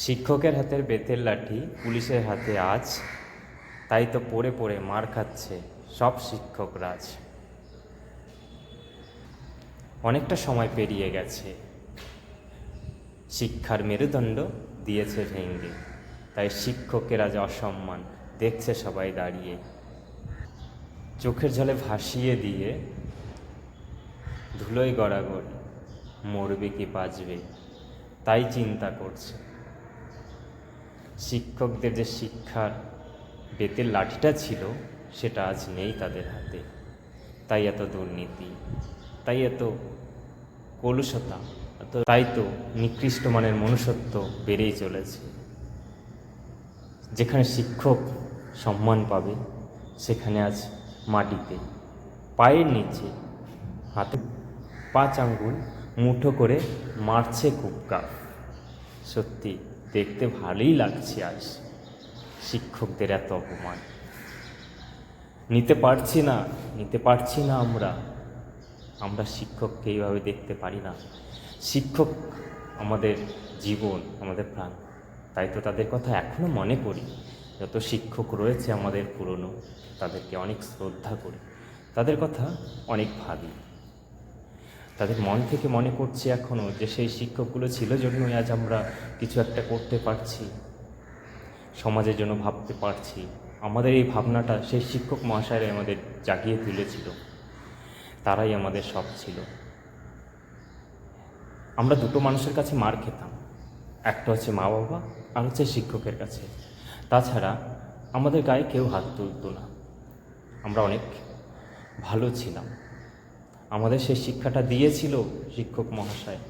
শিক্ষকের হাতের বেতের লাঠি, পুলিশের হাতে আজ, তাই তো পড়ে পড়ে মার খাচ্ছে সব শিক্ষকরা আজ অনেকটা সময় পেরিয়ে গেছে। শিক্ষার মেরুদণ্ড দিয়েছে ভেঙ্গে, তাই শিক্ষকের আজ অসম্মান দেখছে সবাই দাঁড়িয়ে। চোখের জলে ভাসিয়ে দিয়ে ধুলোয় গড়াগড়ি, মরবে কি বাঁচবে, তাই চিন্তা করছে। শিক্ষকদের যে শিক্ষার বেতের লাঠিটা ছিল, সেটা আজ নেই তাদের হাতে। তাই এত দুর্নীতি, তাই এত কলুষতা তাই তো নিকৃষ্ট মানের মনুষ্যত্ব বেড়েই চলেছে। যেখানে শিক্ষক সম্মান পাবে, সেখানে আজ মাটিতে, পায়ের নিচে, হাতে পাঁচ আঙ্গুল মুঠো করে মারছে কুপকা। সত্যি দেখতে ভালোই লাগছে আজ। শিক্ষকদের এত অপমান। নিতে পারছি না, নিতে পারছি না আমরা। আমরা শিক্ষককে এইভাবে দেখতে পারি না। শিক্ষক আমাদের জীবন, আমাদের প্রাণ। তাই তো তাদের কথা এখনও মনে করি। যত শিক্ষক রয়েছে আমাদের পুরনো, তাদেরকে অনেক শ্রদ্ধা করি। তাদের কথা অনেক ভাবি। তাদের মন থেকে মনে করছি এখনও যে সেই শিক্ষকগুলো ছিল জন্যই আজ আমরা কিছু একটা করতে পারছি, সমাজের জন্য ভাবতে পারছি। আমাদের এই ভাবনাটা সেই শিক্ষক মহাশয়রাই আমাদের জাগিয়ে তুলেছিল। তারাই আমাদের সব ছিল। আমরা দুটো মানুষের কাছে মার খেতাম, একটা হচ্ছে মা বাবা আর হচ্ছে শিক্ষকের কাছে। তাছাড়া আমাদের গায়ে কেউ হাত তুলতো না। আমরা অনেক ভালো ছিলাম। আমাদের সেই শিক্ষাটা দিয়েছিল শিক্ষক মহাশয়।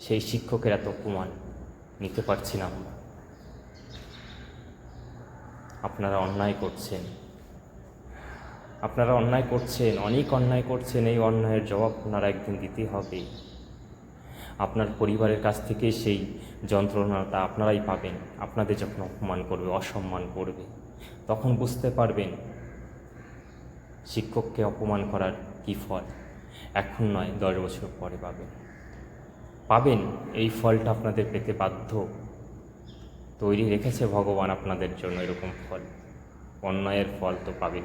সেই শিক্ষকের এত অপমান নিতে পারছি না আমরা আপনারা অন্যায় করছেন। আপনারা অন্যায় করছেন, অনেক অন্যায় করছেন, এই অন্যায়ের জবাব আপনারা একদিন দিতে হবে। আপনার পরিবারের কাছ থেকে সেই যন্ত্রণাটা আপনারাই পাবেন। আপনাদের যখন অপমান করবে, অসম্মান করবে, তখন বুঝতে পারবেন শিক্ষককে অপমান করার কী ফল? এখন নয়, দশ বছর পরে পাবেন। পাবেন, এই ফলটা আপনাদের পেতে বাধ্য। তৈরি রেখেছে ভগবান আপনাদের জন্য এরকম ফল। অন্যায়ের ফল তো পাবেন